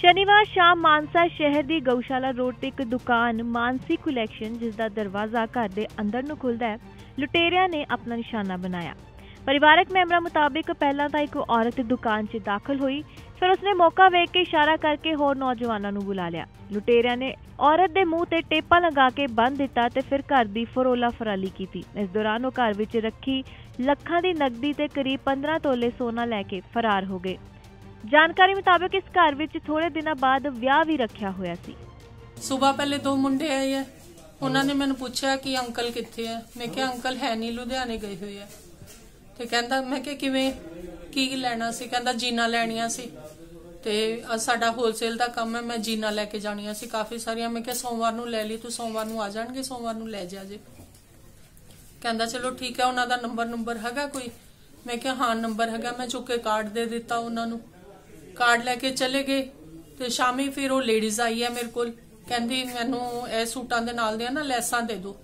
ਸ਼ਨੀਵਾਰ ਸ਼ਾਮ ਮਾਨਸਾ ਸ਼ਹਿਰ ਦੀ ਗਊਸ਼ਾਲਾ ਰੋਡ ਤੇ ਇੱਕ ਦੁਕਾਨ ਮਾਨਸੀ ਕਲੈਕਸ਼ਨ ਜਿਸ ਦਾ ਦਰਵਾਜ਼ਾ ਘਰ ਦੇ ਅੰਦਰ ਨੂੰ ਖੁੱਲਦਾ ਹੈ, ਲੁਟੇਰਿਆਂ ਨੇ ਆਪਣਾ ਨਿਸ਼ਾਨਾ ਬਣਾਇਆ। ਪਰਿਵਾਰਕ ਮੈਂਬਰਾਂ ਮੁਤਾਬਿਕ ਪਹਿਲਾਂ ਤਾਂ ਇੱਕ ਔਰਤ ਦੁਕਾਨ 'ਚ ਦਾਖਲ ਹੋਈ, ਫਿਰ ਉਸਨੇ ਮੌਕਾ ਵੇਖ ਕੇ ਇਸ਼ਾਰਾ ਕਰਕੇ ਹੋਰ ਨੌਜਵਾਨਾਂ ਨੂੰ ਬੁਲਾ ਲਿਆ। ਲੁਟੇਰਿਆਂ ਨੇ ਔਰਤ ਦੇ ਮੂੰਹ ਤੇ ਟੇਪਾਂ ਲਗਾ ਕੇ ਬੰਨ ਦਿੱਤਾ ਤੇ ਫਿਰ ਘਰ ਦੀ ਫਰੋਲਾ ਫਰਾਲੀ ਕੀਤੀ। ਇਸ ਦੌਰਾਨ ਉਹ ਘਰ ਵਿੱਚ ਰੱਖੀ ਲੱਖਾਂ ਦੀ ਨਕਦੀ ਤੇ ਕਰੀਬ 15 ਤੋਲੇ ਸੋਨਾ ਲੈ ਕੇ ਫਰਾਰ ਹੋ ਗਏ। ਜਾਣਕਾਰੀ ਮੁਤਾਬਕ ਇਸ ਘਰ ਵਿੱਚ ਥੋੜੇ ਦਿਨਾਂ ਬਾਅਦ ਵਿਆਹ ਵੀ ਰੱਖਿਆ ਹੋਇਆ ਸੀ। ਸਵੇਰ ਪਹਿਲੇ ਦੋ ਮੁੰਡੇ ਆਏ ਆ। ਉਹਨਾਂ ਨੇ ਮੈਨੂੰ ਪੁੱਛਿਆ ਕਿ ਅੰਕਲ ਕਿੱਥੇ ਆ? ਮੈਂ ਕਿਹਾ, ਅੰਕਲ ਹੈ ਨਹੀਂ, ਲੁਧਿਆਣੇ ਗਏ ਹੋਏ ਆ। ਤੇ ਕਹਿੰਦਾ, ਮੈਂ ਕਿਹਾ, ਕਿਵੇਂ? ਕੀ ਲੈਣਾ ਸੀ? ਕਹਿੰਦਾ, ਜੀਨਾ ਲੈਣੀਆਂ ਸੀ। ਤੇ ਅੱਜ ਸਾਡਾ ਹੋਲਸੇਲ ਦਾ ਕੰਮ ਹੈ, ਮੈਂ ਜੀਨਾ ਲੈ ਕੇ ਜਾਣੀਆਂ ਸੀ ਕਾਫੀ ਸਾਰੀਆਂ। ਮੈਂ ਕਿਹਾ, ਸੋਮਵਾਰ ਨੂੰ ਲੈ ਲਈ, ਤੂੰ ਸੋਮਵਾਰ ਨੂੰ ਆ ਜਾਣਗੇ, ਸੋਮਵਾਰ ਨੂੰ ਲੈ ਜਾ ਜੇ। ਕਹਿੰਦਾ, ਚਲੋ ਠੀਕ ਹੈ, ਉਹਨਾਂ ਦਾ ਨੰਬਰ ਨੰਬਰ ਹੈਗਾ ਕੋਈ? ਮੈਂ ਕਿਹਾ, ਹਾਂ, ਨੰਬਰ ਹੈਗਾ, ਮੈਂ ਚੁੱਕ ਕੇ ਕਾਰਡ ਦੇ ਦਿੱਤਾ ਉਹਨਾਂ ਨੂੰ। ਕਾਰਡ ਲੈ ਕੇ ਚਲੇ ਗਏ ਤੇ ਸ਼ਾਮੀ ਫਿਰ ਉਹ ਲੇਡੀਜ਼ ਆਈ ਹੈ ਮੇਰੇ ਕੋਲ, ਕਹਿੰਦੀ ਮੈਨੂੰ ਇਹ ਸੂਟਾਂ ਦੇ ਨਾਲ ਦੀਆਂ ਨਾ ਲੈਸਾਂ ਦੇ ਦਿਓ।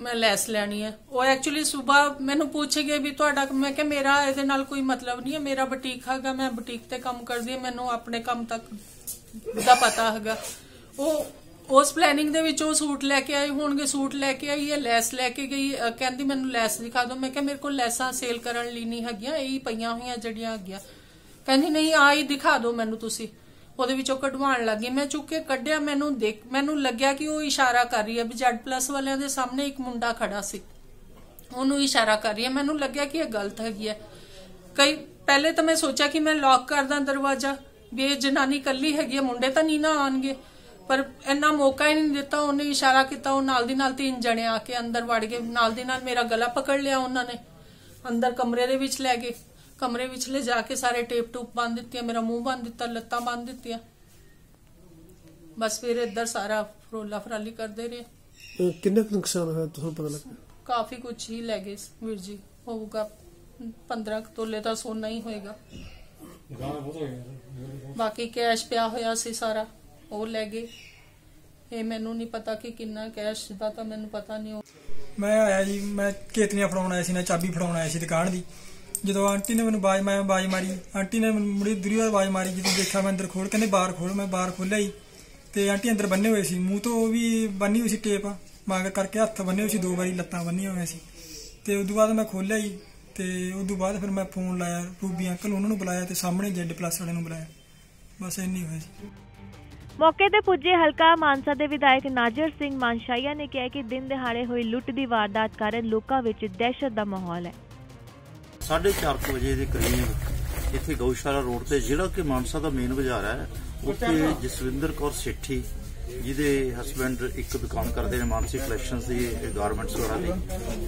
ਮੈਂ ਲੈਸ ਲੈਣੀ ਹੈ। ਉਹ ਐਕਚੁਅਲੀ ਸਵੇਰ ਮੈਨੂੰ ਪੁੱਛ ਗਏ ਵੀ ਤੁਹਾਡਾ, ਮੈਂ ਕਿਹਾ ਮੇਰਾ ਇਹਦੇ ਨਾਲ ਕੋਈ ਮਤਲਬ ਨਹੀਂ ਹੈ, ਮੇਰਾ ਬੁਟੀਕ ਹੈਗਾ, ਮੈਂ ਬੁਟੀਕ ਤੇ ਕੰਮ ਕਰਦੀ ਹਾਂ, ਮੈਨੂੰ ਆਪਣੇ ਕੰਮ ਤੱਕ ਦਾ ਪਤਾ ਹੈਗਾ। ਉਹ, ਉਸ ਪਲੈਨਿੰਗ ਦੇ ਵਿੱਚ ਉਹ ਸੂਟ ਲੈ ਕੇ ਆਈ ਹੋਣਗੇ ਸੂਟ ਲੈ ਕੇ ਆਈ ਹੈ, ਲੈਸ ਲੈ ਕੇ ਗਈ ਕਹਿੰਦੀ ਮੈਨੂੰ ਲੈਸ ਦਿਖਾ ਦਿਓ। ਮੈਂ ਕਿਹਾ ਮੇਰੇ ਕੋਲ ਲੈਸਾਂ ਸੇਲ ਕਰਨ ਲਈ ਨਹੀਂ ਹੈਗੀਆਂ, ਇਹੀ ਪਈਆਂ ਹੋਈਆਂ ਜਿਹੜੀਆਂ ਹੈਗੀਆਂ। ਕਹਿੰਦੀ, ਨਹੀਂ ਆਈ ਦਿਖਾ ਦਿਓ ਮੈਨੂੰ ਤੁਸੀਂ। ਉਹਦੇ ਵਿੱਚੋਂ ਕਢਵਾਉਣ ਲੱਗੀ ਮੈਂ ਚੁੱਕ ਕੇ ਕੱਢਿਆ, ਮੈਨੂੰ ਦੇਖ, ਮੈਨੂੰ ਲੱਗਿਆ ਕਿ ਉਹ ਇਸ਼ਾਰਾ ਕਰ ਰਹੀ ਹੈ ਵੀ ਜੈਡ ਪਲੱਸ ਵਾਲਿਆਂ ਦੇ ਸਾਹਮਣੇ ਇੱਕ ਮੁੰਡਾ ਖੜਾ ਸੀ। ਉਹਨੂੰ ਇਸ਼ਾਰਾ ਕਰ ਰਹੀ ਹੈ। ਮੈਨੂੰ ਲੱਗਿਆ ਕਿ ਇਹ ਗਲਤ ਹੈਗੀ ਹੈ। ਕਈ, ਪਹਿਲੇ ਤਾਂ ਮੈਂ ਸੋਚਿਆ ਕਿ ਮੈਂ ਲੌਕ ਕਰਦਾ ਦਰਵਾਜ਼ਾ, ਵੀ ਇਹ ਜਨਾਨੀ ਕੱਲੀ ਹੈਗੀ ਹੈ, ਮੁੰਡੇ ਤਾਂ ਨਹੀਂ ਨਾ ਆਣਗੇ ਪਰ ਇੰਨਾ ਮੌਕਾ ਹੀ ਨਹੀਂ ਦਿੱਤਾ, ਉਹਨੇ ਇਸ਼ਾਰਾ ਕੀਤਾ, ਉਹ ਨਾਲ ਦੀ ਨਾਲ ਤਿੰਨ ਜਣੇ ਆ ਕੇ ਅੰਦਰ ਵੜ ਗਏ। ਨਾਲ ਦੀ ਨਾਲ ਮੇਰਾ ਗਲਾ ਪਕੜ ਲਿਆ ਉਹਨਾਂ ਨੇ, ਅੰਦਰ ਕਮਰੇ ਦੇ ਵਿੱਚ ਲੈ ਗਏ। ਕਮਰੇ ਵਿੱਚ ਲੈ ਜਾ ਕੇ ਸਾਰੇ ਟੇਪ ਟੂਪ ਬੰਨ ਦਿੱਤੀਆਂ ਮੇਰਾ ਮੂੰਹ ਬੰਨ ਦਿੱਤਾ ਲੱਤਾਂ ਬੰਨ ਦਿੱਤੀਆਂ। ਬਸ ਫਿਰ ਇੱਧਰ ਸਾਰਾ ਫਰੋਲਾ ਫਰਾਲੀ ਕਰਦੇ ਰਹੇ। ਅਹ ਕਿੰਨਾ ਕੁ ਨੁਕਸਾਨ ਹੋਇਆ ਤੁਹਾਨੂੰ ਪਤਾ ਲੱਗਾ ਕਾਫੀ ਕੁਝ ਹੀ ਲੈ ਗਏ ਵੀਰ ਜੀ ਹੋਊਗਾ 15 ਕੁ ਤੋਲੇ ਤਾਂ ਸੋਨਾ ਹੀ ਹੋਏਗਾ। ਬਾਕੀ ਕੈਸ਼ ਪਿਆ ਹੋਇਆ ਸੀ ਸਾਰਾ ਉਹ ਲੈ ਗਏ। ਇਹ ਮੈਨੂੰ ਨਹੀਂ ਪਤਾ ਕਿ ਕਿੰਨਾ ਕੈਸ਼ ਦਾ ਤਾਂ ਮੈਨੂੰ ਪਤਾ ਨਹੀਂ ਮੈਂ ਆਇਆ ਜੀ ਮੈਂ ਕੇਤਲੀਆਂ ਫੜਾਉਣ ਆਇਆ ਸੀ ਨਾ ਚਾਬੀ ਫੜਾਉਣ ਆਇਆ ਸੀ ਦੁਕਾਨ ਦੀ। ਜਦੋਂ ਆਂਟੀ ਨੇ ਮੈਨੂੰ ਬਾਜ ਮੈਂ ਬਾਜ ਮਾਰੀ। ਆਂਟੀ ਨੇ ਮੈਨੂੰ ਮੁੜੀ ਦੂਰੀ ਵਾਰ ਬਾਜ ਮਾਰੀ, ਜਦੋਂ ਦੇਖਿਆ ਮੈਂ ਅੰਦਰ ਖੋਲ ਕਹਿੰਦੇ, ਬਾਹਰ ਖੋਲ, ਮੈਂ ਬਾਹਰ ਖੋਲਿਆ ਜੀ। ਤੇ ਆਂਟੀ ਅੰਦਰ ਬੰਨੇ ਹੋਏ ਸੀ। ਮੂੰਹ ਤੋਂ ਵੀ ਬੰਨੀ ਹੋਈ ਸੀ ਟੇਪ। ਮਾਂਗ ਕਰਕੇ ਹੱਥ ਬੰਨੇ ਹੋਏ ਸੀ, ਦੋ ਵਾਰੀ ਲੱਤਾਂ ਬੰਨੀਆਂ ਹੋਈਆਂ ਸੀ। ਤੇ ਉਦੋਂ ਬਾਅਦ ਮੈਂ ਖੋਲਿਆ ਜੀ। ਤੇ ਉਦੋਂ ਬਾਅਦ ਫਿਰ ਮੈਂ ਫੋਨ ਲਾਇਆ, ਰੂਬੀ ਅੰਕਲ ਉਹਨਾਂ ਨੂੰ ਬੁਲਾਇਆ ਤੇ ਸਾਹਮਣੇ ਜੈਡ ਪਲੱਸ ਵਾਲਿਆਂ ਨੂੰ ਬੁਲਾਇਆ। ਬਸ ਇੰਨੀ ਹੋਇਆ ਸੀ। ਮੌਕੇ ਤੇ ਪੁੱਜੇ ਹਲਕਾ ਮਾਨਸਾ ਦੇ ਵਿਧਾਇਕ ਨਾਜਰ ਸਿੰਘ ਮਾਨਸ਼ਾਈਆ ਨੇ ਕਿਹਾ ਕਿ ਦਿਨ ਦਿਹਾੜੇ ਹੋਈ ਲੁੱਟ ਦੀ ਵਾਰਦਾਤ ਕਾਰਨ ਲੋਕਾਂ ਵਿੱਚ ਦਹਿਸ਼ਤ ਦਾ ਮਾਹੌਲ ਹੈ। 4:30 ਵਜੇ ਦੇ ਕਰੀਬ ਇੱਥੇ ਗਊਸ਼ਾਲਾ ਰੋਡ ਤੇ ਜਿਹੜਾ ਕਿ ਮਾਨਸਾ ਦਾ ਮੇਨ ਬਾਜ਼ਾਰ ਹੈ ਉੱਥੇ ਜਸਵਿੰਦਰ ਕੌਰ ਸੇਠੀ ਜਿਹਦੇ ਹਸਬੰਡ ਇੱਕ ਦੁਕਾਨ ਕਰਦੇ ਨੇ ਮਾਨਸੀ ਕਲੈਕਸ਼ਨਸ ਦੀ ਗਾਰਮੈਂਟਸ ਵਗੈਰਾ ਦੀ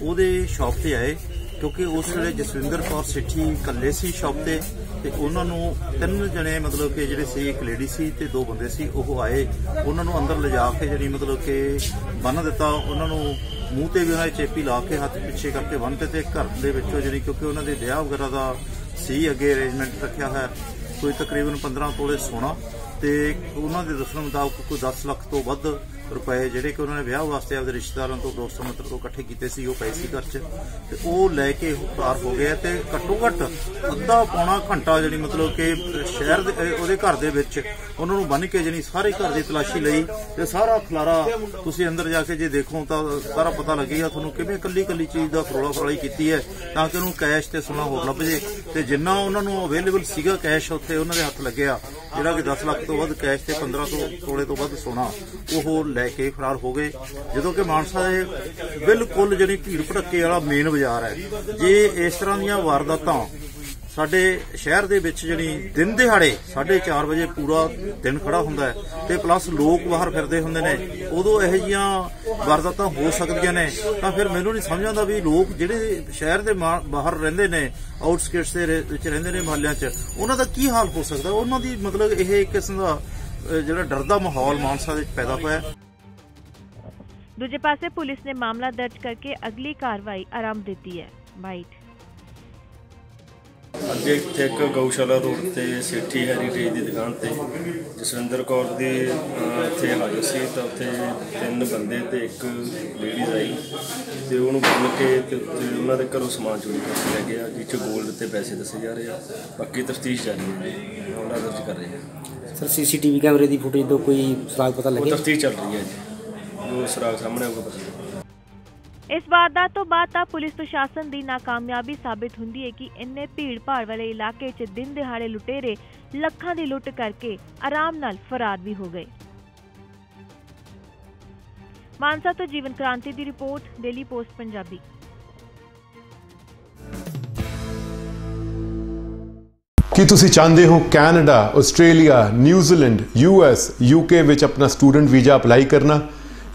ਉਹਦੇ ਸ਼ਾਪ ਤੇ ਆਏ ਕਿਉਂਕਿ ਉਸ ਵੇਲੇ ਜਸਵਿੰਦਰ ਕੌਰ ਸੇਠੀ ਇਕੱਲੇ ਸੀ ਸ਼ਾਪ ਤੇ ਤੇ ਉਹਨਾਂ ਨੂੰ ਤਿੰਨ ਜਣੇ ਮਤਲਬ ਕਿ ਜਿਹੜੇ ਸੀ ਇੱਕ ਲੇਡੀ ਸੀ ਤੇ ਦੋ ਬੰਦੇ ਸੀ ਉਹ ਆਏ ਉਹਨਾਂ ਨੂੰ ਅੰਦਰ ਲਿਜਾ ਕੇ ਜਿਹੜੀ ਮਤਲਬ ਕਿ ਬੰਨ ਦਿੱਤਾ ਉਹਨਾਂ ਨੂੰ ਮੂੰਹ ਤੇ ਵੀ ਉਹਨਾਂ ਨੇ ਚੇਪੀ ਲਾ ਕੇ ਹੱਥ ਪਿੱਛੇ ਕਰਕੇ ਬੰਨ੍ਹਤੇ ਤੇ ਘਰ ਦੇ ਵਿੱਚੋਂ ਜਿਹੜੀ ਕਿਉਂਕਿ ਉਹਨਾਂ ਦੇ ਵਿਆਹ ਵਗੈਰਾ ਦਾ ਸੀ, ਅੱਗੇ ਅਰੇਂਜਮੈਂਟ ਰੱਖਿਆ ਹੋਇਆ, ਕੋਈ ਤਕਰੀਬਨ 15 ਤੋਲੇ ਸੋਨਾ ਤੇ ਉਹਨਾਂ ਦੇ ਦੱਸਣ ਮੁਤਾਬਕ ਕੋਈ 10 ਲੱਖ ਤੋਂ ਵੱਧ ਰੁਪਏ ਜਿਹੜੇ ਕਿ ਉਹਨਾਂ ਨੇ ਵਿਆਹ ਵਾਸਤੇ ਆਪਦੇ ਰਿਸ਼ਤੇਦਾਰਾਂ ਤੋਂ, ਦੋਸਤਾਂ ਮਿੱਤਰ ਤੋਂ ਇਕੱਠੇ ਕੀਤੇ ਸੀ, ਉਹ ਪਏ ਸੀ ਘਰ 'ਚ। ਤੇ ਉਹ ਲੈ ਕੇ ਉਹ ਹੋ ਗਿਆ ਤੇ ਘੱਟੋ ਘੱਟ ਅੱਧਾ ਪੌਣਾ ਘੰਟਾ ਜਿਹੜੀ ਮਤਲਬ ਕਿ ਸ਼ਹਿਰ ਦੇ ਉਹਦੇ ਘਰ ਦੇ ਵਿੱਚ ਉਹਨਾਂ ਨੂੰ ਬੰਨ ਕੇ ਜਿਹੜੀ ਸਾਰੇ ਘਰ ਦੀ ਤਲਾਸ਼ੀ ਲਈ ਤੇ ਸਾਰਾ ਖਲਾਰਾ ਤੁਸੀਂ ਅੰਦਰ ਜਾ ਕੇ ਜੇ ਦੇਖੋ ਤਾਂ ਸਾਰਾ ਪਤਾ ਲੱਗੇਗਾ ਤੁਹਾਨੂੰ ਕਿਵੇਂ ਕੱਲੀ ਕੱਲੀ ਚੀਜ਼ ਦਾ ਫਰੋਲਾ ਫਰਾਲੀ ਕੀਤੀ ਹੈ, ਤਾਂ ਕਿ ਉਹਨੂੰ ਕੈਸ਼ ਤੇ ਸੋਨਾ ਹੋਰ ਲੱਭ ਜੇ। ਤੇ ਜਿੰਨਾ ਉਹਨਾਂ ਨੂੰ ਅਵੇਲੇਬਲ ਸੀਗਾ ਕੈਸ਼ ਉੱਥੇ ਉਹਨਾਂ ਦੇ ਹੱਥ ਲੱਗਿਆ, ਜਿਹੜਾ ਕਿ 10 ਲੱਖ ਤੋਂ ਵੱਧ ਕੈਸ਼ ਤੇ 15 ਤੋਂ ਤੋਲੇ ਤੋਂ ਵੱਧ ਸੋਨਾ, ਉਹ ਲੈ ਕੇ ਫਰਾਰ ਹੋ ਗਏ, ਜਦੋਂ ਕਿ ਮਾਨਸਾ ਦੇ ਬਿਲਕੁਲ ਜਿਹੜੀ ਭੀੜ ਭੜੱਕੇ ਵਾਲਾ ਮੇਨ ਬਾਜ਼ਾਰ ਹੈ। ਜੇ ਇਸ ਤਰ੍ਹਾਂ ਦੀਆਂ ਵਾਰਦਾਤਾਂ ਸਾਡੇ ਸ਼ਹਿਰ ਦੇ ਵਿੱਚ ਜਿਹੜੀ ਦਿਨ ਦਿਹਾੜੇ 4:30 ਵਜੇ ਪੂਰਾ ਦਿਨ ਖੜਾ ਹੁੰਦਾ ਹੈ ਤੇ ਪਲੱਸ ਲੋਕ ਬਾਹਰ ਫਿਰਦੇ ਹੁੰਦੇ ਨੇ, ਉਦੋਂ ਇਹੋ ਜੀਆਂ ਵਾਰਦਾਤਾਂ ਹੋ ਸਕਦੀਆਂ ਨੇ। ਤਾਂ ਫਿਰ ਮੈਨੂੰ ਨਹੀਂ ਸਮਝ ਆਉਂਦਾ ਵੀ ਲੋਕ ਜਿਹੜੇ ਸ਼ਹਿਰ ਦੇ ਬਾਹਰ ਰਹਿੰਦੇ ਨੇ ਆਊਟਸਕਰਟਸ ਦੇ ਵਿੱਚ ਰਹਿੰਦੇ ਨੇ ਮਹੱਲਿਆਂ 'ਚ, ਉਹਨਾਂ ਦਾ ਕੀ ਹਾਲ ਹੋ ਸਕਦਾ? ਉਹਨਾਂ ਦੀ ਮਤਲਬ ਇਹ ਇੱਕ ਕਿਸਮ ਦਾ ਜਿਹੜਾ ਡਰ ਦਾ ਮਾਹੌਲ ਮਾਨਸਾ ਦੇ ਵਿੱਚ ਪੈਦਾ ਹੋਇਆ ਦੂਜੇ ਪਾਸੇ ਪੁਲਿਸ ਨੇ ਮਾਮਲਾ ਦਰਜ ਕਰਕੇ ਅਗਲੀ ਕਾਰਵਾਈ ਆਰੰਭ ਦਿੱਤੀ ਹੈ। ਬਾਈਟ। ਅੱਜ ਇੱਥੇ ਇੱਕ ਗਊਸ਼ਾਲਾ ਰੋਡ ਤੇ ਸੇਠੀ ਹੈਰੀਟੇਜ ਦੀ ਦੁਕਾਨ ਤੇ ਜਸਵਿੰਦਰ ਕੌਰ ਦੀ ਉੱਥੇ ਹਾਜ਼ਰ ਸੀ ਤਾਂ ਉੱਥੇ ਤਿੰਨ ਬੰਦੇ ਤੇ ਇੱਕ ਲੇਡੀਜ਼ ਆਈ ਤੇ ਉਹਨੂੰ ਬੰਨ ਕੇ ਤੇ ਉੱਤੇ ਉਹਨਾਂ ਦੇ ਘਰੋਂ ਸਮਾਨ ਚੋਰੀ ਕਰਕੇ ਲੈ ਗਿਆ ਜਿਸ 'ਚ 골ਡ ਤੇ ਪੈਸੇ ਦੱਸੇ ਜਾ ਰਹੇ ਆ ਬਾਕੀ ਤਫਤੀਸ਼ ਜਾਰੀ ਹੈ ਉਹਨਾਂ ਦਰਜ ਕਰ ਰਹੇ। ਆ ਸਰ ਸੀਸੀਟੀਵੀ ਕੈਮਰੇ ਦੀ ਫੁਟੇਜ ਤੋਂ ਕੋਈ ਸੁਰਾਗ ਪਤਾ ਲੱਗਿਆ? ਤਫਤੀਸ਼ ਚੱਲ ਰਹੀ ਹੈ ਜੀ। ਜੋ ਸਰਾਗ ਸਾਹਮਣੇ ਆਊਗਾ ਪਤਾ ਲੱਗੇਗਾ ਇਸ ਵਾਰਦਾਤ ਤੋਂ ਬਾਅਦ ਤਾਂ ਪੁਲਿਸ ਪ੍ਰਸ਼ਾਸਨ ਦੀ ਨਾਕਾਮਯਾਬੀ ਸਾਬਿਤ ਹੁੰਦੀ ਹੈ ਕਿ ਇੰਨੇ ਭੀੜ-ਭਾੜ ਵਾਲੇ ਇਲਾਕੇ 'ਚ ਦਿਨ ਦਿਹਾੜੇ ਲੁਟੇਰੇ ਲੱਖਾਂ ਦੀ ਲੁੱਟ ਕਰਕੇ ਆਰਾਮ ਨਾਲ ਫਰਾਰ ਵੀ ਹੋ ਗਏ। ਮਾਨਸਾ ਤੋਂ ਜੀਵਨ ਕ੍ਰਾਂਤੀ ਦੀ ਰਿਪੋਰਟ ਡੇਲੀ ਪੋਸਟ ਪੰਜਾਬੀ। ਕੀ ਤੁਸੀਂ ਚਾਹੁੰਦੇ ਹੋ Canada Australia New Zealand US UK ਵਿੱਚ ਆਪਣਾ ਸਟੂਡੈਂਟ ਵੀਜ਼ਾ ਅਪਲਾਈ ਕਰਨਾ?